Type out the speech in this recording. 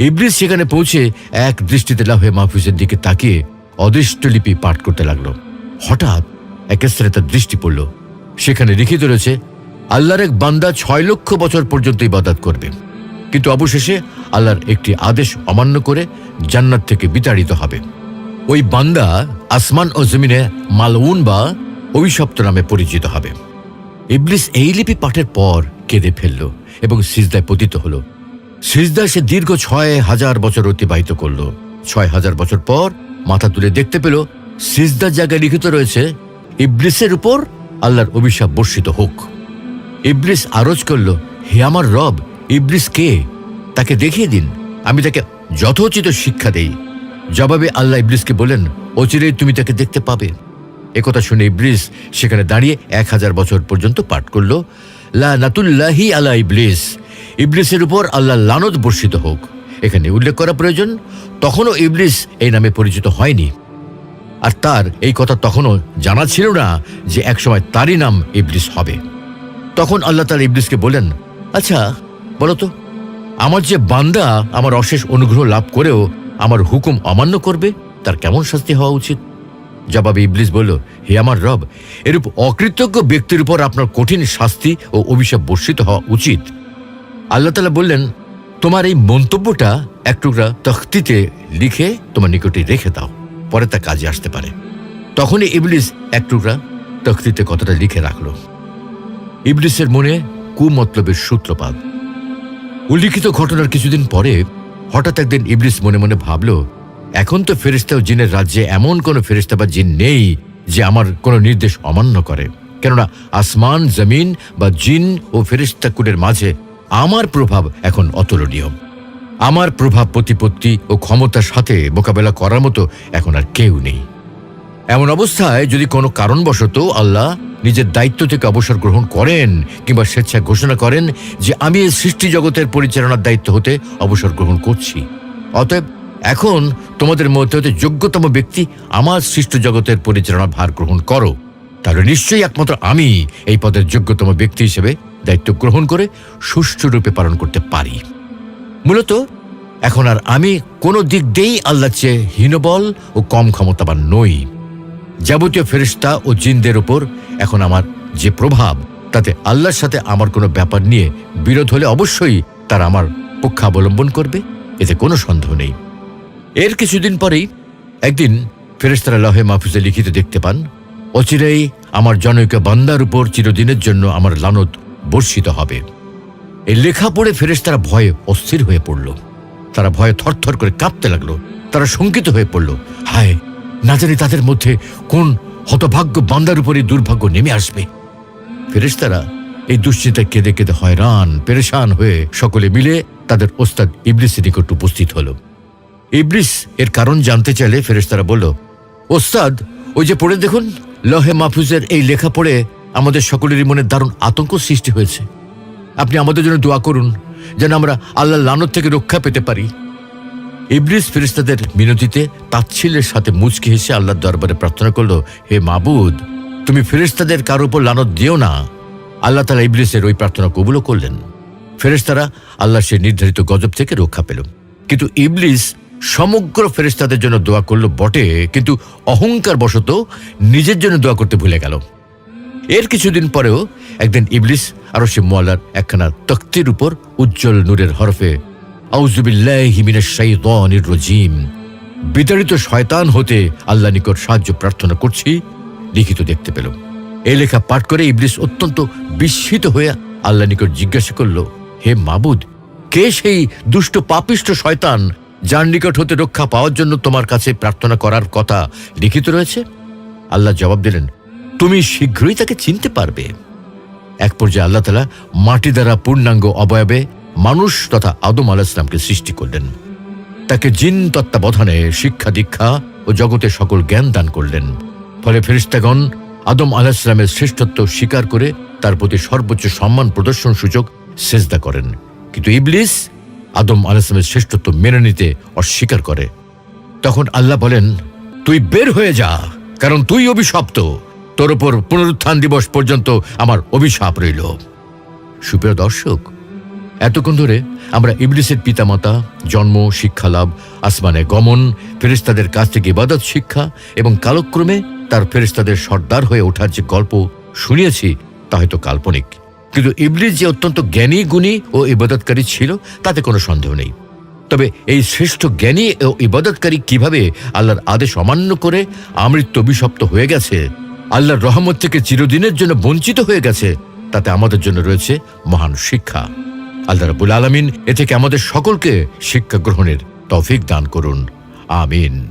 ইবলিস সেখানে পৌঁছে এক দৃষ্টিতে লাভে মাহফুজের দিকে তাকিয়ে অদৃষ্ট লিপি পাঠ করতে লাগল। হঠাৎ এক স্থানে তার দৃষ্টি পড়ল। সেখানে লিখিত রয়েছে, আল্লাহর এক বান্দা ছয় লক্ষ বছর পর্যন্ত ইবাদত করবে। কিন্তু অবশেষে আল্লাহর একটি আদেশ অমান্য করে জান্নাত থেকে বিতাড়িত হবে। ওই বান্দা আসমান ও জমিনে মালউন বা অভিশপ্ত নামে পরিচিত হবে। ইবলিস এই লিপি পাঠের পর কেঁদে ফেলল এবং সিজদায় পতিত হল। সিজদায় সে দীর্ঘ ছয় হাজার বছর অতিবাহিত করল। ছয় হাজার বছর পর মাথা তুলে দেখতে পেল, সিজদার জায়গায় লিখিত রয়েছে, ইবলিসের উপর আল্লাহর অভিশাপ বর্ষিত হোক। ইবলিস আরজ করল, হে আমার রব, ইবলিস কে? তাকে দেখিয়ে দিন, আমি তাকে যথোচিত শিক্ষা দেই। জবাবে আল্লাহ ইবলিসকে বলেন অচিরেই তুমি তাকে দেখতে পাবে। একথা শুনে ইবলিস সেখানে দাঁড়িয়ে এক হাজার বছর পর্যন্ত পাঠ করল, লা নাতুল্লাহি আলা ইবলিস। ইবলিসের উপর আল্লাহ লানত বর্ষিত হোক। এখানে উল্লেখ করা প্রয়োজন, তখনও ইবলিস এই নামে পরিচিত হয়নি। আর তার এই কথা তখনও জানা ছিল না যে একসময় তারই নাম ইবলিস হবে। তখন আল্লাহ তার ইবলিসকে বলেন আচ্ছা বলো তো, আমার যে বান্দা আমার অশেষ অনুগ্রহ লাভ করেও আমার হুকুম অমান্য করবে, তার কেমন শাস্তি হওয়া উচিত? জবাবে ইবলিস বলল, হে আমার রব, এরূপ অকৃতজ্ঞ ব্যক্তির উপর আপনার কঠিন শাস্তি ও অভিশাপ বর্ষিত হওয়া উচিত। আল্লাহ তালা বললেন, তোমার এই মন্তব্যটা এক টুকরা তখতিতে লিখে তোমার নিকটে রেখে দাও, পরে তা কাজে আসতে পারে। তখনই ইবলিস এক টুকরা তখতিতে কথাটা লিখে রাখল। ইবলিসের মনে কুমতলবের সূত্রপাত। উল্লিখিত ঘটনার কিছুদিন পরে হঠাৎ একদিন ইবলিস মনে মনে ভাবল, এখন তো ফেরিস্তা ও জিনের রাজ্যে এমন কোনো ফেরিস্তা বা জিন নেই যে আমার কোনো নির্দেশ অমান্য করে। কেননা আসমান, জমিন বা জিন ও ফেরিস্তা কুলের মাঝে আমার প্রভাব এখন অতুলনীয়। আমার প্রভাব প্রতিপত্তি ও ক্ষমতার সাথে মোকাবেলা করার মতো এখন আর কেউ নেই। এমন অবস্থায় যদি কোনো কারণবশত আল্লাহ নিজের দায়িত্ব থেকে অবসর গ্রহণ করেন কিংবা স্বেচ্ছা ঘোষণা করেন যে আমি এই সৃষ্টি জগতের পরিচালনার দায়িত্ব হতে অবসর গ্রহণ করছি। অতএব এখন তোমাদের মধ্যে হতে যোগ্যতম ব্যক্তি আমার সৃষ্ট জগতের পরিচালনার ভার গ্রহণ করো। তাহলে নিশ্চয়ই একমাত্র আমি এই পদের যোগ্যতম ব্যক্তি হিসেবে দায়িত্ব গ্রহণ করে সুষ্ঠুরূপে পালন করতে পারি। মূলত, এখন আর আমি কোনো দিক দিয়েই আল্লাহ চেয়ে হীনবল ও কম ক্ষমতাবান নই। যাবতীয় ফেরিস্তা ও জিনদের উপর এখন আমার যে প্রভাব, তাতে আল্লাহর সাথে আমার কোনো ব্যাপার নিয়ে বিরোধ হলে অবশ্যই তারা আমার পক্ষাবলম্বন করবে, এতে কোনো সন্দেহ নেই। এর কিছুদিন পরেই একদিন ফেরেস্তারা লহে মাহফুজে লিখিত দেখতে পান, অচিরেই আমার জনৈক বান্দার উপর চিরদিনের জন্য আমার লানত বর্ষিত হবে। এই লেখা পড়ে ফেরেস্তারা ভয়ে অস্থির হয়ে পড়ল। তারা ভয়ে থরথর করে কাঁপতে লাগল। তারা শঙ্কিত হয়ে পড়ল। হায়, না জানি তাদের মধ্যে কোন হতভাগ্য বান্দার উপরই দুর্ভাগ্য নেমে আসবে। ফেরেশতারা এই দুশ্চিন্তায় কেঁদে কেঁদে হয়রান, পেরেশান হয়ে সকলে মিলে তাদের ওস্তাদ ইবলিসের নিকট উপস্থিত হলো। ইবলিস এর কারণ জানতে চাইলে ফেরেশতারা বলল, ওস্তাদ, ওই যে পড়ে দেখুন, লহে মাহফুজের এই লেখা পড়ে আমাদের সকলেরই মনে দারুণ আতঙ্ক সৃষ্টি হয়েছে। আপনি আমাদের জন্য দোয়া করুন, যেন আমরা আল্লাহ লানত থেকে রক্ষা পেতে পারি। ইবলিস ফেরিস্তাদের মিনতিতে তাচ্ছিল্যের সাথে মুচকি হেসে আল্লাহর দরবারে প্রার্থনা করল, হে মাবুদ, তুমি ফেরিস্তাদের কারও উপর লানত দিও না। আল্লাহ তালা ইবলিসের ওই প্রার্থনা কবুলও করলেন। ফেরেস্তারা আল্লাহ সে নির্ধারিত গজব থেকে রক্ষা পেল। কিন্তু ইবলিস সমগ্র ফেরেস্তাদের জন্য দোয়া করল বটে, কিন্তু অহংকার বশত নিজের জন্য দোয়া করতে ভুলে গেল। এর কিছুদিন পরেও একদিন ইবলিস আরও সে মোয়ালার একখানা তক্তির উপর উজ্জ্বল নূরের হরফে রজিম বিতাড়িত শয়তান হতে আল্লাহ নিকট সাহায্য প্রার্থনা করছি, লিখিত দেখতে পেল এই লেখা পাঠ করে ইবলিস অত্যন্ত বিস্মিত হয়ে আল্লাহ নিকট জিজ্ঞাসা করল, হে মাবুদ, কে সেই দুষ্ট পাপিষ্ট শয়তান যার নিকট হতে রক্ষা পাওয়ার জন্য তোমার কাছে প্রার্থনা করার কথা লিখিত রয়েছে? আল্লাহ জবাব দিলেন তুমি শীঘ্রই তাকে চিনতে পারবে। এক পর্যায়ে আল্লাহ তালা মাটি দ্বারা পূর্ণাঙ্গ অবয়বে মানুষ তথা আদম আলাহিসামকে সৃষ্টি করলেন। তাকে জিন তত্ত্বাবধানে শিক্ষা, দীক্ষা ও জগতে সকল জ্ঞান দান করলেন। ফলে ফেরিস্তাগণ আদম আলাহিসামের শ্রেষ্ঠত্ব স্বীকার করে তার প্রতি সর্বোচ্চ সম্মান, প্রদর্শন সূচক সেজদা করেন। কিন্তু ইবলিস আদম আলাহিসামের শ্রেষ্ঠত্ব মেনে নিতে অস্বীকার করে। তখন আল্লাহ বলেন, তুই বের হয়ে যা, কারণ তুই অভিশপ্ত। তোর ওপর পুনরুত্থান দিবস পর্যন্ত আমার অভিশাপ রইল। সুপ্রিয় দর্শক, এতক্ষণ ধরে আমরা ইবলিসের পিতামাতা, জন্ম, শিক্ষালাভ, আসমানে গমন ফেরেস্তাদের কাছ থেকে ইবাদত, শিক্ষা এবং কালক্রমে তার ফেরেস্তাদের সর্দার হয়ে ওঠার যে গল্প শুনিয়েছি, তা হয়তো কাল্পনিক। কিন্তু ইবলিস যে অত্যন্ত জ্ঞানী, গুণী ও ইবাদতকারী ছিল, তাতে কোনো সন্দেহ নেই। তবে এই শ্রেষ্ঠ জ্ঞানী ও ইবাদতকারী কীভাবে আল্লাহর আদেশ অমান্য করে আমৃত্য অভিশপ্ত হয়ে গেছে আল্লাহর রহমত থেকে চিরদিনের জন্য বঞ্চিত হয়ে গেছে। তাতে আমাদের জন্য রয়েছে মহান শিক্ষা। আল্লাহ রাবুল আলমিন এ থেকে আমাদের সকলকে শিক্ষা গ্রহণের তফিক দান করুন। আমিন।